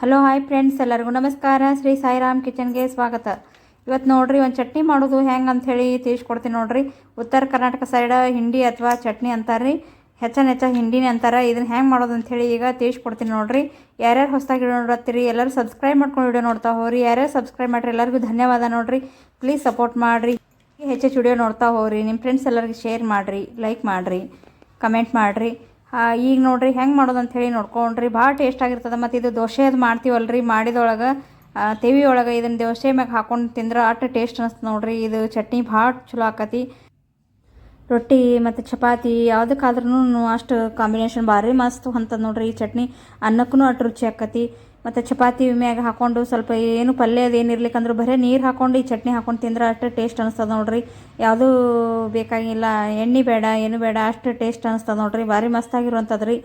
Hello hi friends ಎಲ್ಲರಿಗೂ ನಮಸ್ಕಾರ. ಶ್ರೀ ಸಾಯಿರಾಮ್ ಕಿಚನ್ಗೆ ಸ್ವಾಗತ. ಇವತ್ತು ನೋಡ್ರಿ, ಒಂದು ಚಟ್ನಿ ಮಾಡೋದು ಹೆಂಗೆ ಅಂಥೇಳಿ ತಿಳಿಸ್ಕೊಡ್ತೀನಿ ನೋಡ್ರಿ. ಉತ್ತರ ಕರ್ನಾಟಕ ಸೈಡ, ಹಿಂಡಿ ಅಥವಾ ಚಟ್ನಿ ಅಂತಾರೆ ರೀ ಹೆಚ್ಚನ ಹೆಚ್ಚ ಹಿಂಡಿನೇ ಅಂತಾರೆ. ಇದನ್ನ ಹೆಂಗೆ ಮಾಡೋದು ಅಂಥೇಳಿ ಈಗ ತಿಳಿಸ್ಕೊಡ್ತೀನಿ ನೋಡ್ರಿ. ಯಾರ್ಯಾರು ಹೊಸದಾಗಿ ನೋಡತ್ತೀರಿ, ಎಲ್ಲರೂ ಸಬ್ಸ್ಕ್ರೈಬ್ ಮಾಡ್ಕೊಂಡು ವಿಡಿಯೋ ನೋಡ್ತಾ ಹೋಗ್ರಿ. ಯಾರ್ಯಾರು ಸಬ್ಸ್ಕ್ರೈಬ್ ಮಾಡಿರಿ, ಎಲ್ಲರಿಗೂ ಧನ್ಯವಾದ ನೋಡ್ರಿ. ಪ್ಲೀಸ್ ಸಪೋರ್ಟ್ ಮಾಡಿರಿ. ಹೆಚ್ಚು ವಿಡಿಯೋ ನೋಡ್ತಾ ಹೋಗ್ರಿ. ನಿಮ್ಮ ಫ್ರೆಂಡ್ಸ್ ಎಲ್ಲರಿಗೆ ಶೇರ್ ಮಾಡಿರಿ ಲೈಕ್ ಮಾಡಿರಿ ಕಮೆಂಟ್ ಮಾಡಿರಿ. ಈಗ ನೋಡಿರಿ ಹೆಂಗೆ ಮಾಡೋದು ಅಂತ ಹೇಳಿ ನೋಡ್ಕೊಂಡ್ರಿ. ಭಾಳ ಟೇಸ್ಟ್ ಆಗಿರ್ತದೆ ಮತ್ತು ಇದು ದೋಸೆ ಅದು ಮಾಡ್ತೀವಲ್ರಿ. ಮಾಡಿದೊಳಗೆ ತೆವಿ ಒಳಗೆ ಇದನ್ನು ದೋಸೆ ಮ್ಯಾಗೆ ಹಾಕೊಂಡು ತಿಂದ್ರೆ ಅಷ್ಟು ಟೇಸ್ಟ್ ಅನಿಸ್ತು ನೋಡ್ರಿ. ಇದು ಚಟ್ನಿ ಭಾಳ ಚಲೋ ಆಕತಿ. ರೊಟ್ಟಿ ಮತ್ತು ಚಪಾತಿ ಯಾವುದಕ್ಕಾದ್ರೂ ಅಷ್ಟು ಕಾಂಬಿನೇಷನ್ ಭಾರಿ ಮಸ್ತು ಅಂತ ನೋಡ್ರಿ ಈ ಚಟ್ನಿ. ಅನ್ನಕ್ಕೂ ಅಷ್ಟು ರುಚಿ ಆಕತಿ. ಮತ್ತು ಚಪಾತಿ ಮ್ಯಾಗ ಹಾಕೊಂಡು ಸ್ವಲ್ಪ ಏನು ಪಲ್ಯ ಅದು ಏನು ಇರ್ಲಿಕ್ಕಂದ್ರೂ ಬರೀ ನೀರು ಹಾಕೊಂಡು ಈ ಚಟ್ನಿ ಹಾಕೊಂಡು ತಿಂದ್ರೆ ಅಷ್ಟು ಟೇಸ್ಟ್ ಅನಿಸ್ತದೆ ನೋಡ್ರಿ. ಯಾವುದೂ ಬೇಕಾಗಿಲ್ಲ, ಎಣ್ಣೆ ಬೇಡ, ಏನು ಬೇಡ, ಅಷ್ಟು ಟೇಸ್ಟ್ ಅನಿಸ್ತದೆ ನೋಡ್ರಿ. ಭಾರಿ ಮಸ್ತಾಗಿರುವಂಥದ್ದು ರೀ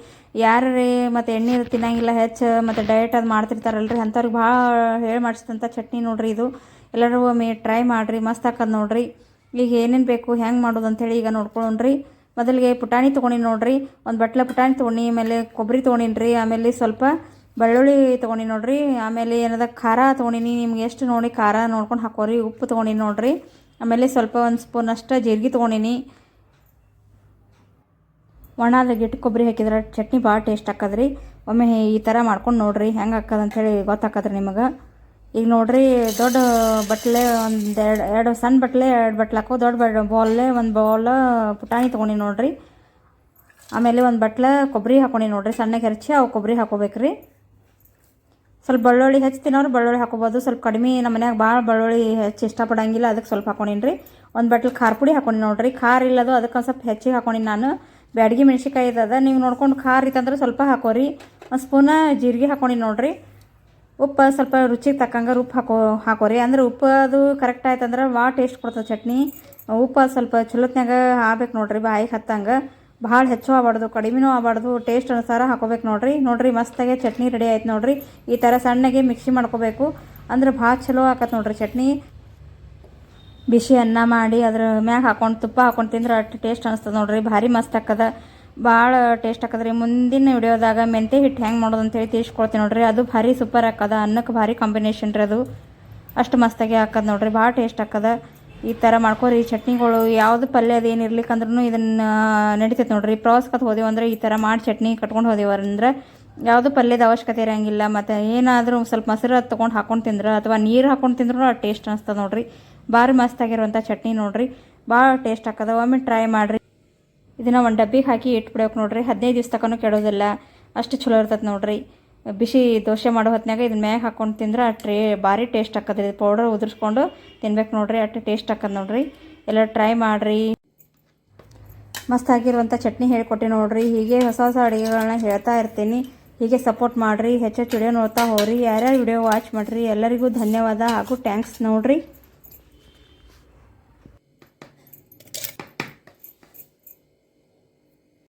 ಯಾರು ರೀ ಮತ್ತು ಎಣ್ಣೆ ತಿನ್ನಂಗಿಲ್ಲ, ಹೆಚ್ಚು ಮತ್ತು ಡಯಟ್ ಅದು ಮಾಡ್ತಿರ್ತಾರಲ್ಲ ರೀ ಅಂಥವ್ರಿಗೆ ಭಾಳ ಹೇಳಿ ಮಾಡಿಸಿದಂಥ ಚಟ್ನಿ ನೋಡ್ರಿ ಇದು. ಎಲ್ಲರೂ ಒಮ್ಮೆ ಟ್ರೈ ಮಾಡಿರಿ, ಮಸ್ತ್ ಹಾಕೋದು ನೋಡ್ರಿ. ಈಗ ಏನೇನು ಬೇಕು ಹೆಂಗೆ ಮಾಡೋದು ಅಂಥೇಳಿ ಈಗ ನೋಡ್ಕೊಳ್ಳೋಣ್ರಿ ಮೊದಲಿಗೆ ಪುಟಾಣಿ ತೊಗೊಂಡಿನಿ ನೋಡ್ರಿ. ಒಂದು ಬಟ್ಲ ಪುಟಾಣಿ ತೊಗೊಂಡು ಆಮೇಲೆ ಕೊಬ್ಬರಿ ತೊಗೊಂಡಿನಿ ಆಮೇಲೆ ಸ್ವಲ್ಪ ಬೆಳ್ಳುಳ್ಳಿ ತೊಗೊಂಡಿನಿ ನೋಡ್ರಿ, ಆಮೇಲೆ ಏನದ ಖಾರ ತೊಗೊಂಡಿನಿ, ನಿಮ್ಗೆ ಎಷ್ಟು ನೋಡಿ ಖಾರ ನೋಡ್ಕೊಂಡು ಹಾಕೋರಿ, ಉಪ್ಪು ತೊಗೊಂಡಿನಿ ನೋಡ್ರಿ, ಆಮೇಲೆ ಸ್ವಲ್ಪ ಒಂದು ಸ್ಪೂನ್ ಅಷ್ಟು ಜೀರಿಗೆ ತೊಗೊಂಡಿನಿ. ಒಣದ ಗಿಟ್ಟು ಕೊಬ್ಬರಿ ಹಾಕಿದ್ರೆ ಚಟ್ನಿ ಭಾಳ ಟೇಸ್ಟ್ ಹಾಕದ್ರಿ ಒಮ್ಮೆ ಈ ಥರ ಮಾಡ್ಕೊಂಡು ನೋಡ್ರಿ ಹೆಂಗೆ ಆಕದ ಅಂಥೇಳಿ ಗೊತ್ತಾಕದ್ರಿ ನಿಮಗೆ. ಈಗ ನೋಡ್ರಿ ದೊಡ್ಡ ಬಟ್ಲೆ ಒಂದು ಎರಡು ಎರಡು ಸಣ್ಣ ಬಟ್ಲೆ, ಎರಡು ಬಟ್ಲೆ ಹಾಕೋ ದೊಡ್ಡ ಬ ಬೌಲೇ ಒಂದು ಬೌಲ್ ಪುಟಾಣಿ ತೊಗೊಂಡಿ ನೋಡ್ರಿ. ಆಮೇಲೆ ಒಂದು ಬಟ್ಲೆ ಕೊಬ್ಬರಿ ಹಾಕೊಂಡಿ ನೋಡ್ರಿ, ಸಣ್ಣಗೆ ಹೆರ್ಚಿ ಅವು ಕೊಬ್ಬರಿ ಹಾಕೋಬೇಕ್ರಿ. ಸ್ವಲ್ಪ ಬೆಳ್ಳುಳ್ಳಿ ಹೆಚ್ಚು ತಿನ್ನೋರು ಬೆಳ್ಳುಳ್ಳಿ ಹಾಕೋಬೋದು. ಸ್ವಲ್ಪ ಕಡಿಮೆ ನಮ್ಮ ಮನ್ಯಾಗ ಭಾಳ ಬೆಳ್ಳುಳ್ಳಿ ಹೆಚ್ಚು ಇಷ್ಟಪಡಂಗಿಲ್ಲ. ಅದಕ್ಕೆ ಸ್ವಲ್ಪ ಹಾಕೊಂಡಿನಿ ಒಂದು ಬಟ್ಲು ಖಾರ ಪುಡಿ ಹಾಕೊಂಡು ನೋಡಿರಿ. ಖಾರ ಇಲ್ಲದು ಅದಕ್ಕೆ ಒಂದು ಸ್ವಲ್ಪ ಹೆಚ್ಚಿಗೆ ಹಾಕೊಂಡಿನಿ ನಾನು. ಬ್ಯಾಡಗಿ ಮೆಣಸಿಕಾಯಿ ಇದ್ದದ ನೀವು ನೋಡ್ಕೊಂಡು ಖಾರ ಇತ್ತಂದ್ರೆ ಸ್ವಲ್ಪ ಹಾಕೋರಿ. ಒಂದು ಸ್ಪೂನ ಜೀರಿಗೆ ಹಾಕೊಂಡು ನೋಡಿರಿ. ಉಪ್ಪು ಸ್ವಲ್ಪ ರುಚಿಗೆ ತಕ್ಕಂಗೆ ಉಪ್ಪು ಹಾಕೋ, ಹಾಕೋರಿ. ಅಂದ್ರೆ ಉಪ್ಪು ಅದು ಕರೆಕ್ಟ್ ಆಯ್ತಂದ್ರೆ ಭಾಳ ಟೇಸ್ಟ್ ಕೊಡ್ತದೆ ಚಟ್ನಿ. ಉಪ್ಪು ಸ್ವಲ್ಪ ಚಲೋತ್ನಾಗ ಹಾಕ್ಬೇಕು ನೋಡ್ರಿ. ಬಾಯಿಗೆ ಹತ್ತಂಗೆ. ಭಾಳ ಹೆಚ್ಚು ಆಗಬಾರ್ದು, ಕಡಿಮೆನೂ ಆಗಬಾರ್ದು. ಟೇಸ್ಟ್ ಅನುಸಾರ ಹಾಕೋಬೇಕು ನೋಡ್ರಿ. ನೋಡ್ರಿ, ಮಸ್ತಾಗೆ ಚಟ್ನಿ ರೆಡಿ ಆಯ್ತು ನೋಡ್ರಿ. ಈ ಥರ ಸಣ್ಣಗೆ ಮಿಕ್ಸಿ ಮಾಡ್ಕೋಬೇಕು. ಅಂದ್ರೆ ಭಾಳ ಚಲೋ ಆಕತ್ ನೋಡ್ರಿ ಚಟ್ನಿ. ಬಿಸಿ ಅನ್ನ ಮಾಡಿ ಅದ್ರ ಮ್ಯಾಗ ಹಾಕೊಂಡು ತುಪ್ಪ ಹಾಕೊಂಡು ತಿಂದ್ರೆ ಅಷ್ಟು ಟೇಸ್ಟ್ ಅನಿಸ್ತದೆ ನೋಡ್ರಿ. ಭಾರಿ ಮಸ್ತ್ ಹಾಕದ ಭಾಳ ಟೇಸ್ಟ್ ಹಾಕದ್ರಿ ಮುಂದಿನ ವಿಡಿಯೋದಾಗ ಮೆಂತೆ ಹಿಟ್ಟು ಹೆಂಗೆ ಮಾಡೋದು ಅಂತೇಳಿ ತಿಳಿಸ್ಕೊಳ್ತೀನಿ ನೋಡ್ರಿ. ಅದು ಭಾರಿ ಸೂಪರ್ ಹಾಕದ ಅನ್ನಕ್ಕೆ ಭಾರಿ ಕಾಂಬಿನೇಷನ್ ರೀ ಅದು. ಅಷ್ಟು ಮಸ್ತಾಗಿ ಹಾಕದ ನೋಡ್ರಿ. ಭಾಳ ಟೇಸ್ಟ್ ಆಕದ. ಈ ಥರ ಮಾಡ್ಕೋರಿ ಚಟ್ನಿಗಳು ಯಾವುದು ಪಲ್ಯ ಅದು ಏನು ಇರ್ಲಿಕ್ಕಂದ್ರೂ ಇದನ್ನು ನಡಿತೈತೆ ನೋಡ್ರಿ. ಪ್ರವಾಸಕ್ಕೆ ಹೋದೆವು ಅಂದ್ರೆ ಈ ಥರ ಮಾಡಿ ಚಟ್ನಿ ಕಟ್ಕೊಂಡು ಹೋದೆವು ಅಂದ್ರೆ ಯಾವುದು ಪಲ್ಯದ ಅವಶ್ಯಕತೆ ಇರೋಂಗಿಲ್ಲ. ಮತ್ತು ಏನಾದರೂ ಸ್ವಲ್ಪ ಮೊಸರು ತೊಗೊಂಡು ಹಾಕೊಂಡು ತಿಂದ್ರೆ ಅಥವಾ ನೀರು ಹಾಕೊಂಡು ತಿಂದ್ರೂ ಟೇಸ್ಟ್ ಅನಿಸ್ತದೆ ನೋಡ್ರಿ. ಭಾರಿ ಮಸ್ತಾಗಿರುವಂಥ ಚಟ್ನಿ ನೋಡ್ರಿ. ಭಾಳ ಟೇಸ್ಟ್ ಆಕದ ಒಮ್ಮೆ ಟ್ರೈ ಮಾಡಿರಿ. ಇದನ್ನು ಒಂದು ಡಬ್ಬಿಗೆ ಹಾಕಿ ಇಟ್ಬಿಡೋಕೆ ನೋಡ್ರಿ. ಹದಿನೈದು ದಿವ್ಸ ತನಕ ಕೆಡೋದಿಲ್ಲ. ಅಷ್ಟು ಚಲೋ ಇರ್ತದೆ ನೋಡ್ರಿ. ಬಿಸಿ ದೋಸೆ ಮಾಡೋ ಹೊತ್ನಾಗ ಇದನ್ನ ಮ್ಯಾಗ ಹಾಕೊಂಡು ತಿಂದ್ರೆ ಟ್ರೇ, ಭಾರಿ ಟೇಸ್ಟ್ ಆಕದ್ರಿ ಪೌಡರ್ ಉದುರಿಸ್ಕೊಂಡು ತಿನ್ಬೇಕು ನೋಡ್ರಿ, ಅಷ್ಟು ಟೇಸ್ಟ್ ಹಾಕದ್ ನೋಡ್ರಿ. ಎಲ್ಲ ಟ್ರೈ ಮಾಡಿರಿ. ಮಸ್ತಾಗಿರುವಂಥ ಚಟ್ನಿ ಹೇಳ್ಕೊಟ್ಟೆ ನೋಡ್ರಿ. ಹೀಗೆ ಹೊಸ ಹೊಸ ಅಡುಗೆಗಳನ್ನ ಹೇಳ್ತಾ ಇರ್ತೀನಿ. ಹೀಗೆ ಸಪೋರ್ಟ್ ಮಾಡಿರಿ ಹೆಚ್ಚು ವಿಡಿಯೋ ನೋಡ್ತಾ ಹೋಗ್ರಿ. ಯಾರ್ಯಾರು ವಿಡಿಯೋ ವಾಚ್ ಮಾಡಿರಿ, ಎಲ್ಲರಿಗೂ ಧನ್ಯವಾದ ಹಾಗೂ ಥ್ಯಾಂಕ್ಸ್ ನೋಡ್ರಿ.